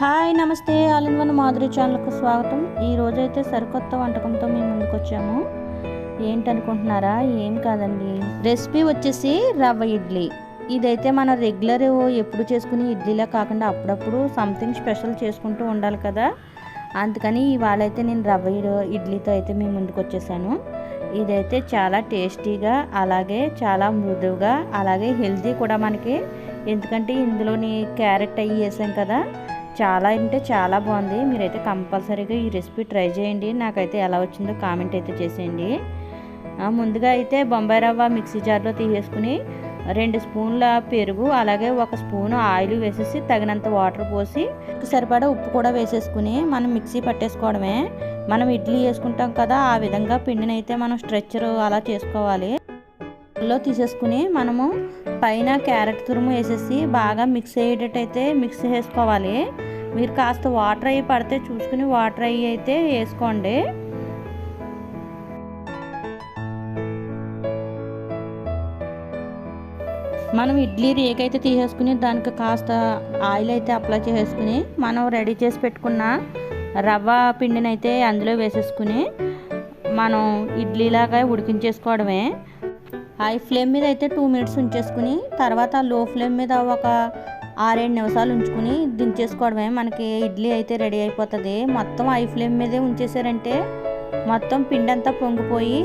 Hi నమస్తే. All in one Madhuri ఛానల్కు స్వాగతం. ఈ అయితే సరికొత్త వంటకంతో మేము ముందుకు వచ్చాము ఏంటనుకుంటున్నారా? ఏం కాదండి. రెసిపీ వచ్చేసి రవ్వ ఇడ్లీ. ఇదైతే మన రెగ్యులర్ ఎప్పుడు చేసుకుని ఇడ్లీలా కాకుండా అప్పుడప్పుడు సంథింగ్ స్పెషల్ చేసుకుంటూ ఉండాలి కదా. అందుకని ఇవాళ అయితే నేను రవ్వ ఇడ్- ఇడ్లీతో అయితే మేము ముందుకు వచ్చేసాను ఇదైతే చాలా టేస్టీగా అలాగే చాలా మృదువుగా అలాగే హెల్తీ కూడా మనకి. ఎందుకంటే ఇందులోని క్యారెట్ అయ్యి వేసాం కదా చాలా అంటే చాలా బాగుంది. మీరైతే కంపల్సరీగా ఈ రెసిపీ ట్రై చేయండి. నాకైతే ఎలా వచ్చిందో కామెంట్ అయితే చేసేయండి. ముందుగా అయితే బొంబాయి రవ్వ మిక్సీ జార్లో తీసేసుకుని రెండు స్పూన్ల పెరుగు అలాగే ఒక స్పూన్ ఆయిల్ వేసేసి తగినంత వాటర్ పోసి సరిపడా ఉప్పు కూడా వేసేసుకుని మనం మిక్సీ పట్టేసుకోవడమే. మనం ఇడ్లీ వేసుకుంటాం కదా ఆ విధంగా పిండిని అయితే మనం స్ట్రెచ్చర్ అలా చేసుకోవాలి. లో తీసేసుకుని మనము పైన క్యారెట్ తురుము వేసేసి బాగా మిక్స్ అయ్యేటట్టు అయితే మిక్స్ చేసుకోవాలి. మీరు కాస్త వాటర్ అయ్యి పడితే చూసుకుని వాటర్ అయ్యి అయితే వేసుకోండి. మనం ఇడ్లీ రేక్ అయితే తీసేసుకుని దానికి కాస్త ఆయిల్ అయితే అప్లై చేసుకుని మనం రెడీ చేసి పెట్టుకున్న రవ్వ పిండిని అయితే అందులో వేసేసుకుని మనం ఇడ్లీలాగా ఉడికించేసుకోవడమే. హై ఫ్లేమ్ మీద అయితే టూ మినిట్స్ ఉంచేసుకుని తర్వాత లో ఫ్లేమ్ మీద ఒక ఆరేడు నిమిషాలు ఉంచుకుని దించేసుకోవడమే. మనకి ఇడ్లీ అయితే రెడీ అయిపోతుంది. మొత్తం హై ఫ్లేమ్ మీదే ఉంచేసారంటే మొత్తం పిండి అంతా పొంగిపోయి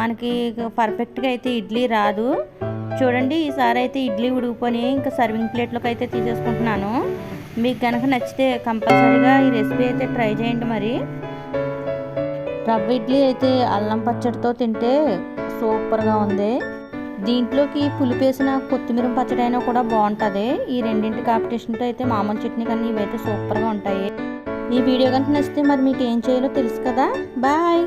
మనకి పర్ఫెక్ట్గా అయితే ఇడ్లీ రాదు. చూడండి ఈసారి అయితే ఇడ్లీ ఉడిగిపోయి ఇంకా సర్వింగ్ ప్లేట్లోకి అయితే తీసేసుకుంటున్నాను. మీకు కనుక నచ్చితే కంపల్సరీగా ఈ రెసిపీ అయితే ట్రై చేయండి మరి. రవ్వ ఇడ్లీ అయితే అల్లం పచ్చడితో తింటే సూపర్గా ఉంది. దీంట్లోకి పులిపేసిన కొత్తిమీర పచ్చడి అయినా కూడా బాగుంటుంది. ఈ రెండింటి కాంపిటీషన్తో అయితే మామూలు చట్నీ కానీ ఇవైతే సూపర్గా ఉంటాయి. ఈ వీడియో కనుక నచ్చితే మరి మీకు ఏం చేయాలో తెలుసు కదా? బాయ్!